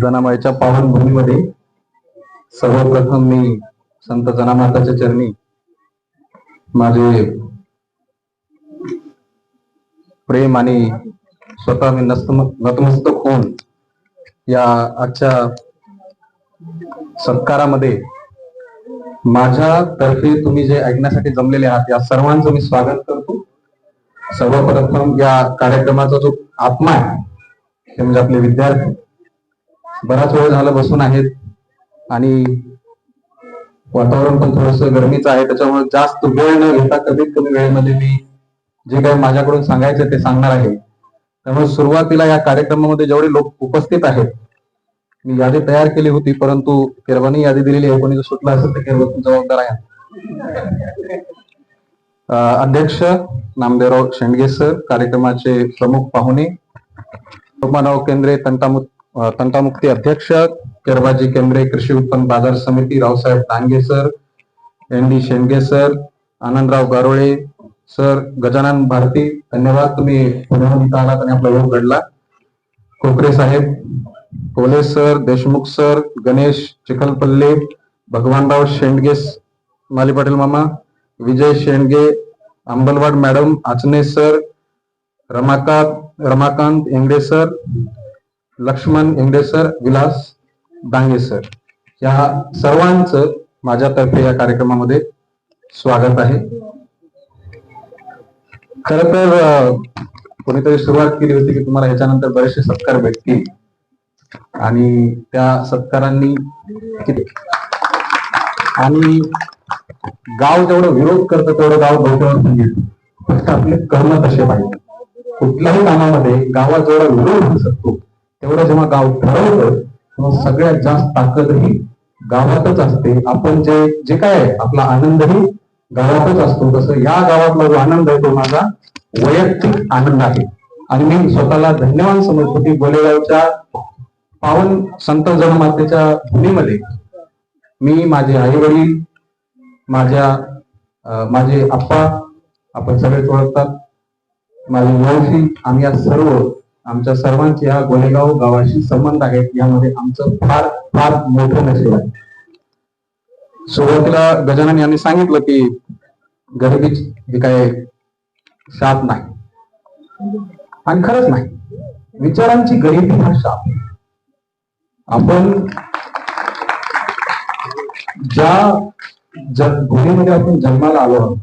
जनामाईच्या पावनभूमीमध्ये सर्वप्रथम मी संत जनामाताच्या चरणी माझे प्रेम आणि स्वतः मी नस्तम नतमस्तक होऊन या आजच्या सत्कारामध्ये माझ्या तर्फे तुम्ही जे ऐकण्यासाठी जमलेले आहात या सर्वांचं मी स्वागत करतो. सर्वप्रथम या कार्यक्रमाचा जो आत्मा आहे म्हणजे आपले विद्यार्थी बराच वेळ झालं बसून आहेत आणि वातावरण पण थोडस गरमीचं आहे त्याच्यामुळे जास्त वेळ न घेता कमीत कमी वेळेमध्ये मी जे काही माझ्याकडून सांगायचं ते सांगणार आहे. त्यामुळे सुरुवातीला या कार्यक्रमामध्ये जेवढे लोक उपस्थित आहेत मी यादी तयार केली होती परंतु केरवानी यादी दिलेली आहे कोणी जर सुटलं असेल तर केरवतून जबाबदार आहे. अध्यक्ष नामदेवराव शेंडगे सर कार्यक्रमाचे प्रमुख पाहुणे लोकमानव केंद्रे तंटामुक्त तंटामुक्ती अध्यक्ष केरबाजी केंद्रे कृषी उत्पन्न बाजार समिती Raosaheb Dange sir N D Shendge sir Anandrao Garole sir Gajanan Bharti धन्यवाद. तुम्ही पुण्याहून इथं आलात आणि आपला योग घडला. कोकरे साहेब कोले सर देशमुख सर गणेश चिखलपल्ले भगवानराव शेंडगे माली पाटील मामा Vijay Shendge Ambalwad madam Achane sir Ramakant Ramakant Ingade sir Laxman Ingade sir Vilas Dange sir या सर्वांचं माझ्यातर्फे या कार्यक्रमामध्ये स्वागत आहे. खर तर कोणीतरी सुरुवात केली होती की तुम्हाला ह्याच्यानंतर बरेचसे सत्कार भेटतील. आणि त्या सत्कारांनी आणि गाव जेवढं विरोध करतं तेवढं गाव डोक्यावर पण फक्त आपले कर्म तसे पाहिजे. कुठल्याही कामामध्ये गावा जेवढा विरोध होऊ शकतो तेवढं जेव्हा गाव ठरवतं तेव्हा सगळ्यात जास्त ताकदही गावातच असते. आपण जे जे काय आहे आपला आनंदही गावातच असतो. तसं या गावातला जो आनंद आहे तो माझा वैयक्तिक आनंद आहे. आणि मी स्वतःला धन्यवाद समजतो की गोलेगावच्या पावन संत जनमातेच्या भूमीमध्ये मी माझे आई वडील माझ्या माझे आप्पा आपण सगळेच ओळखतात. माझी मावशी आम्ही या सर्व आमच्या सर्वांचे या गोलेगाव गावाशी संबंध आहेत. यामध्ये आमचं फार फार मोठं नशीब आहे. सुरुवातीला गजानन यांनी सांगितलं की गरिबी हे काय शाप नाही. आणि खरंच नाही. विचारांची गरिबी हा शाप आपण ज्या जग भूमीमध्ये आपण जन्माला आलो आहोत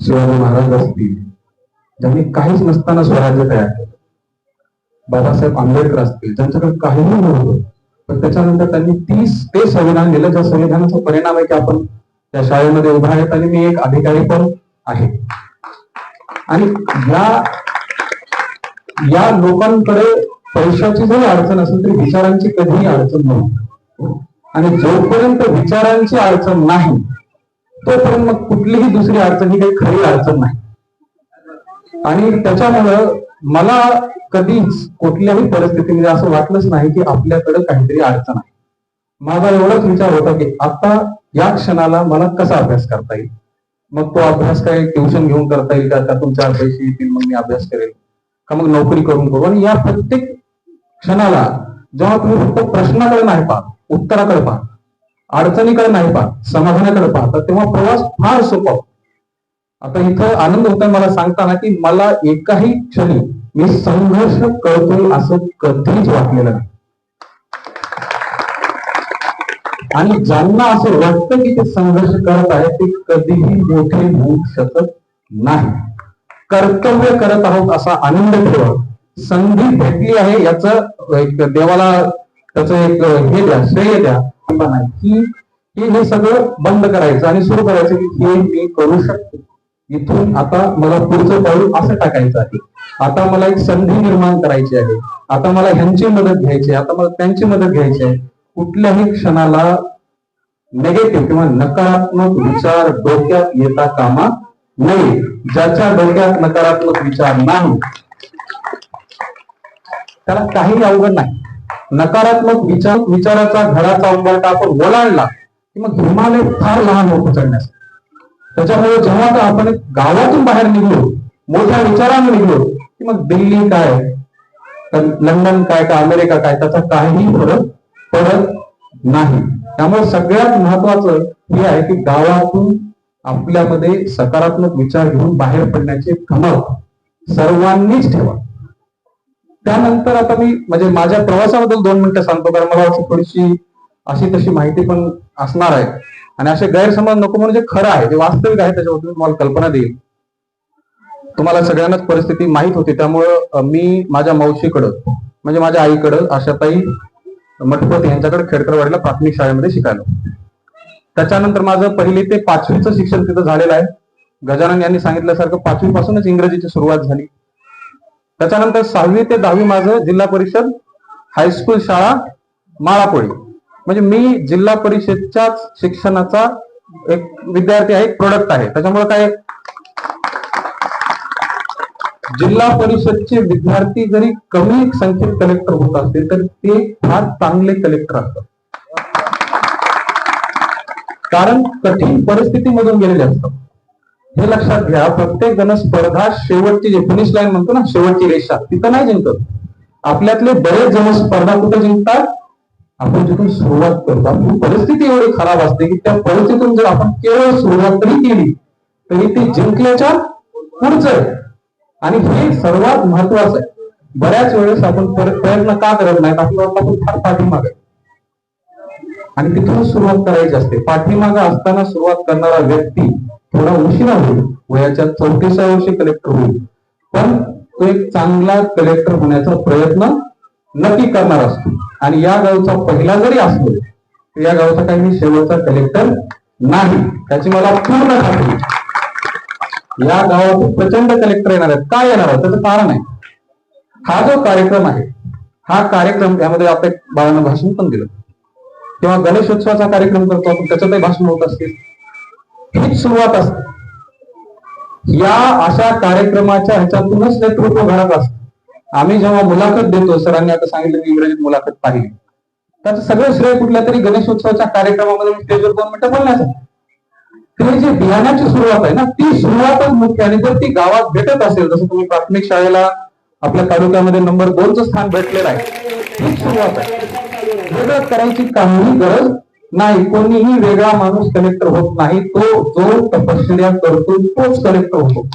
शिवाजी महाराज असतील ज्यांनी काहीच नसताना स्वराज्य तयार केलं. बाबासाहेब आंबेडकर असतील ज्यांच्याकडे काहीही नव्हतं. पण त्याच्यानंतर त्यांनी तीस ते संविधान दिलं. ज्या संविधानाचा परिणाम आहे की आपण त्या शाळेमध्ये उभा आहेत आणि मी एक अधिकारी पण आहे. आणि या या लोकांकडे पैशाची जरी अडचण असेल तरी विचारांची कधीही अडचण नव्हती. आणि जोपर्यंत विचारांची अडचण नाही तोपर्यंत मग कुठलीही दुसरी अडचण ही काही खरी अडचण नाही. आणि त्याच्यामुळं मला कधीच कुठल्याही परिस्थितीमध्ये असं वाटलंच नाही की आपल्याकडे काहीतरी अडचण आहे. माझा एवढाच विचार होता की आता या क्षणाला मला कसा अभ्यास करता येईल? मग तो अभ्यास काय ट्युशन घेऊन करता येईल का? त्यातून चार पैसे येतील मग मी अभ्यास करेल? का मग नोकरी करून करू? आणि या प्रत्येक क्षणाला जेव्हा तुम्ही फक्त प्रश्नाकडे नाही पाहत उत्तराकडे पाहत अडचणीकडे नाही पाहत समाधानाकडे पाहता तेव्हा प्रवास फार सोपा होतो. आता इथं आनंद होता मला सांगताना की मला एकाही क्षणी मी संघर्ष करतोय असं कधीच वाटलेलं नाही. आणि ज्यांना असं वाटतं की ते संघर्ष करत आहे ते कधीही मोठे होऊ शकत नाही. कर्तव्य करत आहोत असा आनंद ठेवा. संधी भेटली आहे याचं एक देवाला त्याचं एक हे द्या श्रेय द्या. किंवा नाही की की हे सगळं बंद करायचं आणि सुरू करायचं की हे मी करू शकतो. इथून आता मला पुढचं पाऊल असं टाकायचं आहे. आता मला एक संधी निर्माण करायची आहे. आता मला ह्यांची मदत घ्यायची आहे. आता मला त्यांची मदत घ्यायची आहे. कुठल्याही क्षणाला नेगेटिव्ह किंवा नकारात्मक विचार डोक्यात येता कामा नये. ज्याच्या डोक्यात नकारात्मक विचार नाही त्याला काही अवघड नाही. नकारात्मक विचार विचाराचा घराचा उंबरटा आपण ओलांडला की मग हिमालय फार लहान होतो चढण्यासाठी त्याच्यामुळे जेव्हा का आपण एक गावातून बाहेर निघलो मोठ्या विचाराने निघलो की मग दिल्ली काय? लंडन काय का अमेरिका काय? त्याचा काहीही फरक पडत नाही. त्यामुळे सगळ्यात महत्वाचं हे आहे की गावातून आपल्यामध्ये सकारात्मक विचार घेऊन बाहेर पडण्याचे धमक सर्वांनीच ठेवा. त्यानंतर आता मी म्हणजे माझ्या प्रवासाबद्दल दोन मिनिटं सांगतो कारण मला थोडीशी अशी तशी माहिती पण असणार आहे. आणि असे गैरसमज नको म्हणून जे खरं आहे जे वास्तविक आहे त्याच्याबद्दल तुम्हाला कल्पना देईल. तुम्हाला सगळ्यांनाच परिस्थिती माहीत होती त्यामुळं मी माझ्या मावशीकडं म्हणजे माझ्या आईकडं आशाताई मठपत यांच्याकडे खेडकरवाडीला प्राथमिक शाळेमध्ये शिकायलो त्याच्यानंतर माझं पहिली ते पाचवीचं शिक्षण तिथं झालेलं आहे. गजानन यांनी सांगितल्यासारखं पाचवीपासूनच इंग्रजीची सुरुवात झाली. त्याच्यानंतर सहावी ते दहावी माझं जिल्हा परिषद हायस्कूल शाळा माळापोळी. म्हणजे मी जिल्हा परिषदच्याच शिक्षणाचा एक विद्यार्थी आहे एक प्रोडक्ट आहे. त्याच्यामुळे काय? जिल्हा परिषदचे विद्यार्थी जरी कमी संख्येत कलेक्टर होत असतील तर ते फार चांगले कलेक्टर असतात. कारण कठीण परिस्थितीमधून गेलेले असतात. हे लक्षात घ्या प्रत्येक जण स्पर्धा शेवटची जे फिनिश लाईन म्हणतो ना शेवटची रेषा तिथं नाही जिंकत. आपल्यातले बरेच जण स्पर्धा कुठे जिंकतात? आपण जिथून सुरुवात करतो आपली परिस्थिती एवढी खराब असते की त्या परिस्थितीतून जर आपण केवळ सुरुवात तरी केली तरी ती जिंकल्याच्या पुढचं आहे. आणि हे सर्वात महत्वाचं आहे. बऱ्याच वेळेस आपण प्रयत्न का करत नाहीत? आपल्याला आपण फार पाठीमाग. आहे आणि तिथून सुरुवात करायची असते. पाठीमागं असताना सुरुवात करणारा व्यक्ती थोडा उशिरा होईल. वयाच्या चौतीसाव्या वर्षी कलेक्टर होईल. पण तो एक चांगला कलेक्टर होण्याचा प्रयत्न नक्की करणार असतो. आणि या गावचा पहिला जरी असलो तर या गावचा काही मी शेवटचा कलेक्टर नाही. त्याची मला पूर्ण खात्री. या गावातून प्रचंड कलेक्टर येणार आहेत. काय येणार आहे त्याचं कारण आहे. हा जो कार्यक्रम आहे हा कार्यक्रम यामध्ये आपल्या बाळांना भाषण पण दिलं. किंवा गणेशोत्सवाचा कार्यक्रम करतो आपण त्याच्यातही भाषण होत असतील. हीच सुरुवात असते. या अशा कार्यक्रमाच्या ह्याच्यातूनच नेतृत्व घडत असत. आम्ही जेव्हा मुलाखत देतो सरांनी आता सांगितलं मी इंग्रजीत मुलाखत पाहिली. त्याचं सगळं श्रेय कुठल्या तरी गणेशोत्सवाच्या कार्यक्रमामध्ये मी स्टेजवर दोन मिनिटं बोलण्याचं ते जे बियाण्याची सुरुवात आहे ना ती सुरुवातच मुख्य आणि जर ती गावात भेटत असेल जसं तुम्ही प्राथमिक शाळेला आपल्या तालुक्यामध्ये नंबर दोनचं स्थान भेटलेलं आहे ती सुरुवात आहे. वेगळं करायची काहीही गरज नाही कोणीही वेगळा माणूस कलेक्टर होत नाही तो जो तपश्चर्या करतो तोच कलेक्टर होतो.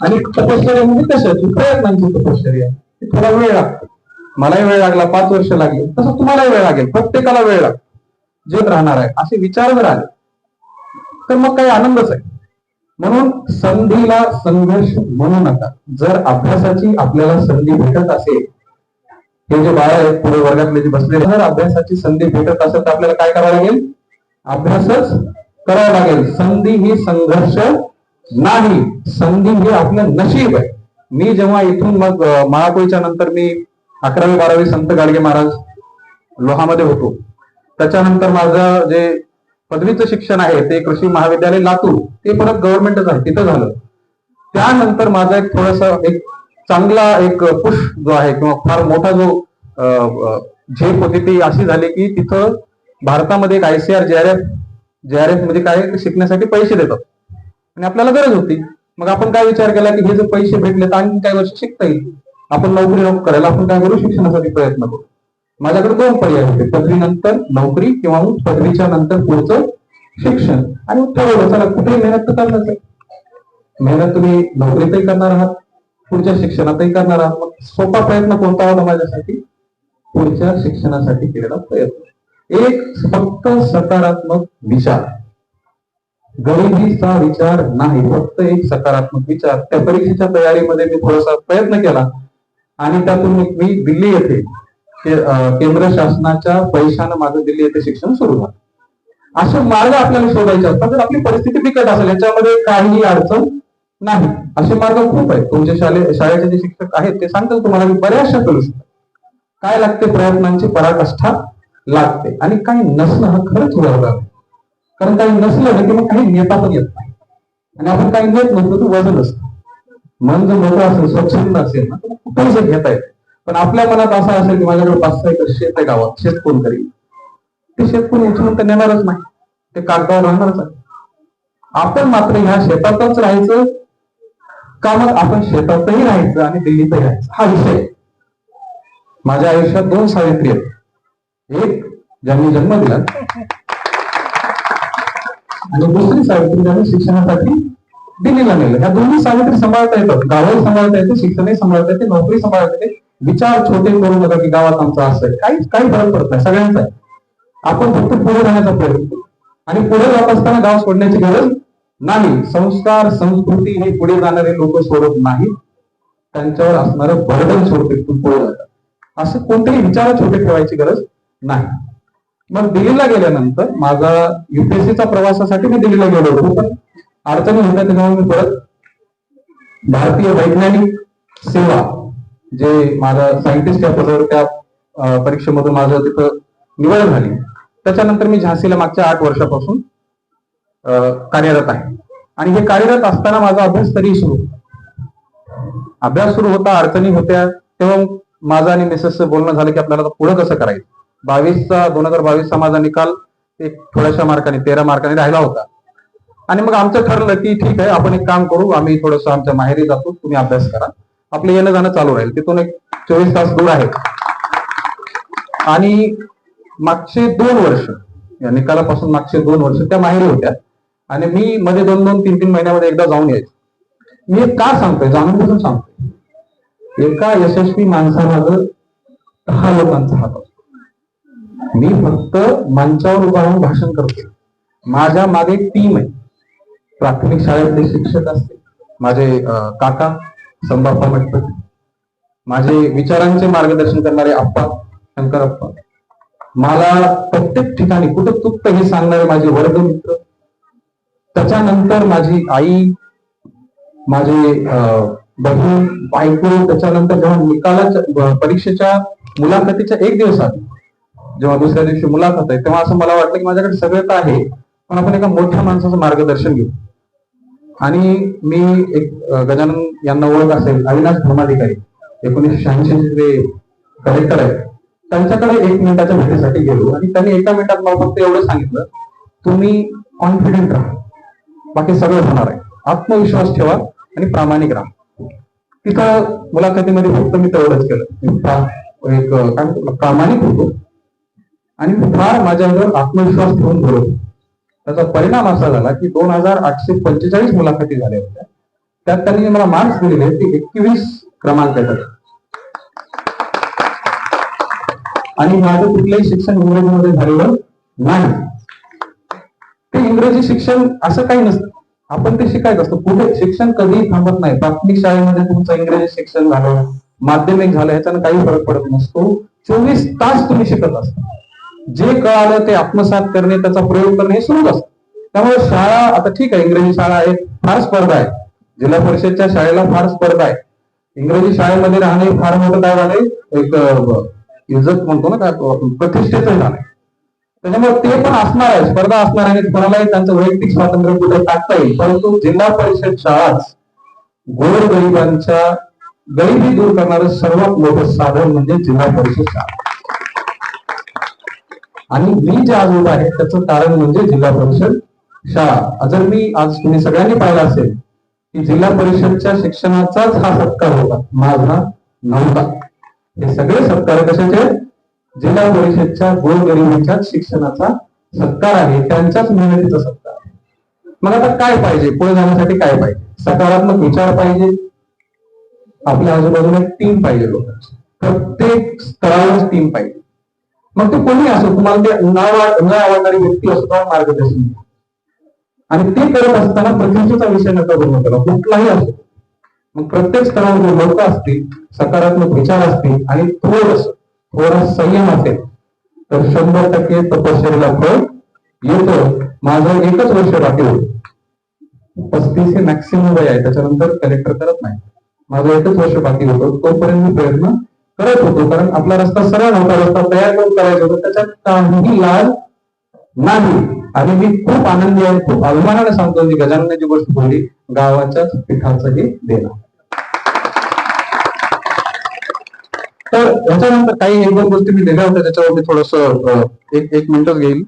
आणि तपश्चर्या म्हणजे कशाची प्रयत्नांची तपश्चर्या. थोडा वेळ लागतो. मलाही वेळ लागला पाच वर्ष लागली. तसं तुम्हालाही वेळ लागेल. प्रत्येकाला वेळ लागतो. जग राहणार आहे. असे विचार जर आले तर मग काही आनंदच आहे. म्हणून संधीला संघर्ष म्हणू नका. जर अभ्यासाची आपल्याला संधी भेटत असेल हे जे बाळ आहेत पुढे वर्गातले जे बसलेले जर अभ्यासाची संधी भेटत असेल तर आपल्याला काय करावं लागेल? अभ्यासच करावा लागेल. संधी ही संघर्ष नाही संधी हे आपलं नशीब आहे. मी जेव्हा इथून मग अं, नंतर मी अकरावी बारावी संत गाडगे महाराज लोहामध्ये होतो. त्याच्यानंतर माझं जे पदवीचं शिक्षण आहे ते कृषी महाविद्यालय लातूर ते परत गव्हर्नमेंटच आहे तिथं झालं. त्यानंतर माझा एक थोडासा एक चांगला एक पुश जो आहे किंवा फार मोठा जो झेप होती ती अशी झाली की तिथं भारतामध्ये एक ICR J R F J R एफमध्ये काय शिकण्यासाठी पैसे देतात. आणि आपल्याला गरज होती. मग आपण काय विचार केला की हे जर पैसे भेटले तर आणखी काही वर्ष शिकता येईल. आपण नोकरी नको करायला आपण काय करू? शिक्षणासाठी प्रयत्न करू. माझ्याकडे दोन पर्याय होते. पदवीनंतर नोकरी किंवा मग पदवीच्या नंतर पुढचं शिक्षण. आणि ठरवलं चला कुठेही मेहनत तर करणार मेहनत तुम्ही नोकरीतही करणार आहात पुढच्या शिक्षणातही करणार आहात. मग सोपा प्रयत्न कोणता होता माझ्यासाठी? पुढच्या शिक्षणासाठी केलेला प्रयत्न. एक फक्त सकारात्मक विचार. गरिबीचा विचार नाही. फक्त एक सकारात्मक विचार. त्या परीक्षेच्या तयारीमध्ये मी थोडासा प्रयत्न केला आणि त्यातून मी दिल्ली येथे केंद्र शासनाच्या पैशानं माझं दिल्ली येथे शिक्षण सुरू झालं. असे मार्ग आपल्याला शोधायचे असतात. जर आपली परिस्थिती बिकट असेल याच्यामध्ये काहीही अडचण नाही. असे मार्ग खूप आहेत. तुमचे शाले शाळेचे जे शिक्षक आहेत ते सांगतात तुम्हाला मी बऱ्याचशा करू शकतो. काय लागते? प्रयत्नांची पराकाष्ठा लागते. आणि काही नसणं हा खरंच उदाहरण आहे. कारण काही नसलं ना की मग काही नेता पण येत नाही. आणि आपण काही नेत नसतो तर वजन असतं. मन जर मोठं असेल स्वच्छंद असेल ना तर पैसे घेता येत पण आपल्या मनात असं असेल की माझ्याकडे पाच सहा एकर शेत आहे गावात शेत कोण करील? ते शेत कोण उचलून तर नेणारच नाही. ते कागदावर राहणारच आहे. आपण मात्र ह्या शेतातच राहायचं. का मग आपण शेतातही राहायचं आणि दिल्लीतही राहायचं. हा विषय माझ्या आयुष्यात दोन सावित्री आहेत. एक ज्यांनी जन्म दिला आणि दुसरी सावित्री त्यांनी शिक्षणासाठी दिलेला नेलं. ह्या दोन्ही सावित्री सांभाळता येतात. गावही सांभाळता येते शिक्षणही सांभाळता येते नोकरी सांभाळता येते. विचार छोटे करू नका की गावात आमचा असं आहे. काही काही फरक पडत नाही. सगळ्यांचा आहे. आपण फक्त पुढे जाण्याचा प्रयत्न करू. आणि पुढे जात असताना गाव सोडण्याची गरज नाही. संस्कार संस्कृती हे पुढे जाणारे लोक सोडत नाहीत. त्यांच्यावर असणारं बर्डन सोडते. पुढे जातात असं कोणतेही विचार छोटे ठेवायची गरज नाही. मग दिल्लीला गेल्यानंतर माझा युपीएससीचा प्रवासासाठी मी दिल्लीला गेलो होतो. पण अडचणी होत्या त्याच्यामुळे मी परत भारतीय वैज्ञानिक सेवा जे माझा सायंटिस्ट या पदावर त्या परीक्षेमधून माझं तिथं निवड झाली. त्याच्यानंतर मी झाशीला मागच्या आठ वर्षापासून कार्यरत आहे. आणि हे कार्यरत असताना माझा अभ्यास तरी सुरू अभ्यास सुरू होता अडचणी होत्या तेव्हा माझं आणि मिसेसचं बोलणं झालं की आपल्याला पुढं कसं करायचं? बावीसचा दोन हजार बावीसचा माझा निकाल एक थोड्याशा मार्काने तेरा मार्काने राहिला होता. आणि मग आमचं ठरलं की ठीक आहे आपण एक काम करू आम्ही थोडस आमच्या माहेरी जातो तुम्ही अभ्यास करा. आपलं येणं जाणं चालू राहील. तिथून एक चोवीस तास दूर आहे आणि मागचे दोन वर्ष या निकालापासून मागचे दोन वर्ष त्या माहेरी होत्या. आणि मी मध्ये दोन दोन तीन तीन महिन्यामध्ये एकदा जाऊन यायचो. मी एक का सांगतोय? जाणून बुजून सांगतोय. एका यशस्वी माणसामागं दहा लोकांचा हात असतो मी फक्त मंचावर उभा राहून भाषण करतो माझ्या मागे टीम आहे. प्राथमिक शाळेतले शिक्षक असते माझे काका संबाप्पा मठपती माझे विचारांचे मार्गदर्शन करणारे आप्पा शंकर आप्पा. मला प्रत्येक ठिकाणी कुठं चुकतं हे सांगणारे माझे वर्गमित्र त्याच्यानंतर माझी आई माझे अं, बहीण बायको त्याच्यानंतर जेव्हा निकालाच्या परीक्षेच्या मुलाखतीच्या एक दिवस आधी जेव्हा दुसऱ्या दिवशी मुलाखत आहे तेव्हा असं मला वाटलं की माझ्याकडे सगळं आहे पण आपण एका मोठ्या माणसाचं मार्गदर्शन घेऊ. आणि मी एक गजानन यांना ओळख असेल अविनाश धर्माधिकारी एकोणीसशे शहाऐंशी जे कलेक्टर आहेत त्यांच्याकडे एक मिनिटाच्या भेटीसाठी गेलो. आणि त्यांनी एका मिनिटात मला फक्त एवढं सांगितलं तुम्ही कॉन्फिडेंट राहा. बाकी सगळं होणार आहे. आत्मविश्वास ठेवा आणि प्रामाणिक राहा. तिथं मुलाखतीमध्ये फक्त मी तेवढंच केलं. एक काय म्हणतो, प्रामाणिक होतो. आणि मी फार माझ्यावर आत्मविश्वास ठेवून बोलत होतो. त्याचा परिणाम असा झाला की दोन हजार आठशे पंचेचाळीस मुलाखती झाल्या होत्या. त्यात त्यांनी जे मला मार्क्स दिलेले ते एकवीस क्रमांक येतात आणि माझं कुठलंही शिक्षण इंग्रजीमध्ये झालेलं नाही. ते इंग्रजी शिक्षण असं काही नसतं. आपण ते शिकायचं असतो. पुढे शिक्षण कधीही थांबत नाही. प्राथमिक शाळेमध्ये तुमचं इंग्रजी शिक्षण झालं माध्यमिक झालं ह्याच्यानं काही फरक पडत नसतो. चोवीस तास तुम्ही शिकत असता. जे कळालं ते आत्मसात करणे त्याचा प्रयोग करणे हे सुरूच असतं. त्यामुळे शाळा आता ठीक आहे इंग्रजी शाळा आहे फार स्पर्धा आहे. जिल्हा परिषदच्या शाळेला फार स्पर्धा आहे. इंग्रजी शाळेमध्ये राहणे फार मोठं काय झाले एक इज्जत म्हणतो ना काय तो, प्रतिष्ठेचं झालंय. त्याच्यामुळे ते पण असणार आहे स्पर्धा असणार आहे आणि कोणालाही त्यांचं वैयक्तिक स्वातंत्र्य कुठे टाकता येईल. परंतु जिल्हा परिषद शाळाच गोर गरिबांच्या गरिबी दूर करणारं सर्वात मोठं साधन म्हणजे जिल्हा परिषद शाळा. आणि मी जे आज उभा आहे त्याचं कारण म्हणजे जिल्हा परिषद शाळा. जर मी आज तुम्ही सगळ्यांनी पाहिलं असेल की जिल्हा परिषदच्या शिक्षणाचाच हा सत्कार होता. माझा नव्हता. हे सगळे सत्कार कशाचे? जिल्हा परिषदच्या गोरगरिबीच्या शिक्षणाचा सत्कार आहे. त्यांच्याच मेहनतीचा सत्कार आहे. मग आता काय पाहिजे? पुढे जाण्यासाठी काय पाहिजे? सकारात्मक विचार पाहिजे. आपल्या आजूबाजूला टीम पाहिजे लोकांची. प्रत्येक स्तरावर टीम पाहिजे. मग ते कोणी असो तुम्हाला ते न न आवडणारी व्यक्ती असो किंवा मार्गदर्शन आणि ते करत असताना प्रतिष्ठेचा विषय नका बनवू त्याला कुठलाही असो. मग प्रत्येक स्तरावर लोक असतील सकारात्मक विचार असतील आणि थोडस थोडा संयम असेल तर शंभर टक्के तपश्चर्याला फळ येतं. माझं एकच वर्ष बाकी होतं. पस्तीस हे मॅक्सिमम वय आहे. त्याच्यानंतर कलेक्टर करत नाही. माझं एकच वर्ष बाकी होतं. तोपर्यंत मी प्रयत्न करत होतो. कारण आपला रस्ता सरळ होता रस्ता तयार करून करायचा होता त्याच्यात काही लाज नाही. आणि मी खूप आनंदी आहे खूप अभिमानाने सांगतो मी गजाननाची गोष्ट बोलली गावाच्याच पिठाचंही देणं. तर याच्यानंतर काही एक दोन गोष्टी मी दिल्या होत्या त्याच्यावर मी थोडस एक एक मिनिटच घेईल.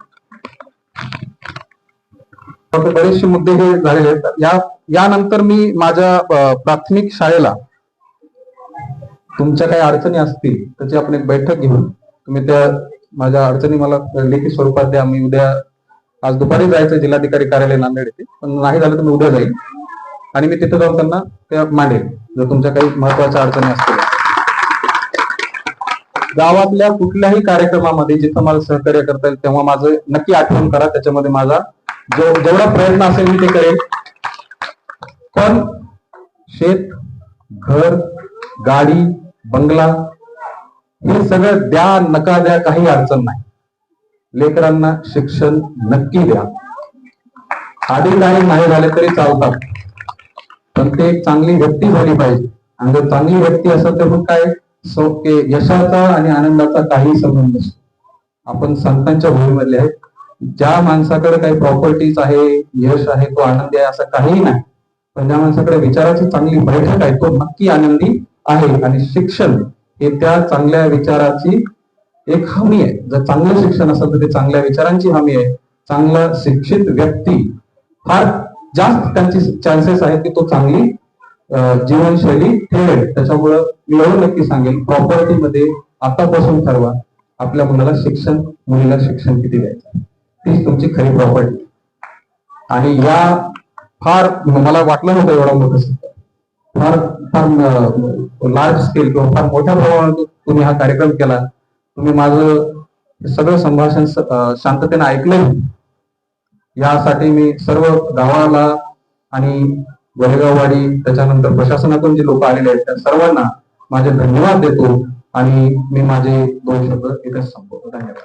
बरेचसे मुद्दे हे झालेले आहेत. या यानंतर मी माझ्या प्राथमिक शाळेला तुमच्या काही अडचणी असतील त्याची आपण एक बैठक घेऊन तुम्ही त्या माझ्या अडचणी मला लेखी स्वरूपात द्या. मी उद्या आज दुपारी जायचं जिल्हाधिकारी कार्यालय नांदेड येते पण नाही झालं तर मी उद्या जाईल आणि मी तिथे जाऊन त्यांना त्या मांडेल जर तुमच्या काही महत्त्वाच्या अडचणी असतील. गावातल्या कुठल्याही कार्यक्रमामध्ये जिथं मला सहकार्य करता येईल तेव्हा माझं नक्की आठवण करा. त्याच्यामध्ये माझा जो जेवढा प्रयत्न असेल मी ते करेल पण शेत घर गाडी बंगला हे सगळं द्या नका द्या काही अडचण नाही. लेकरांना शिक्षण नक्की द्या. आधी काही नाही झाले तरी चालतात. पण ते एक चांगली व्यक्ती झाली पाहिजे. आणि जर चांगली व्यक्ती असेल तर मग काय? यशाचा आणि आनंदाचा काही संबंध नसतो आपण संतांच्या भूमीमधले आहेत. ज्या माणसाकडे काही प्रॉपर्टीज आहे यश आहे तो आनंदी आहे असं काहीही नाही. पण ज्या माणसाकडे विचाराची चांगली बैठक आहे तो नक्की आनंदी आहे. आणि शिक्षण हे त्या चांगल्या विचाराची एक हमी आहे. जर चांगलं शिक्षण असेल तर ते चांगल्या विचारांची हमी आहे. चांगला शिक्षित व्यक्ती फार जास्त त्यांची चान्सेस आहेत की तो चांगली जीवनशैली ठेवेल. त्याच्यामुळं मी एवढं नक्की सांगेल प्रॉपर्टीमध्ये आतापासून ठरवा. आपल्या मुलाला शिक्षण मुलीला शिक्षण किती द्यायचं तीच तुमची खरी प्रॉपर्टी आणि या फार मला वाटलं नव्हतं एवढा मोठं सत्य. फार फार लार्ज स्केल किंवा फार मोठ्या प्रमाणात तुम्ही हा कार्यक्रम केला. तुम्ही माझं सगळं संभाषण शांततेने ऐकलं यासाठी मी सर्व गावाला आणि वडेगाववाडी त्याच्यानंतर प्रशासनातून जे लोक आलेले आहेत त्या सर्वांना माझे धन्यवाद देतो आणि मी माझे दोन शब्द इथेच संपवतो. धन्यवाद.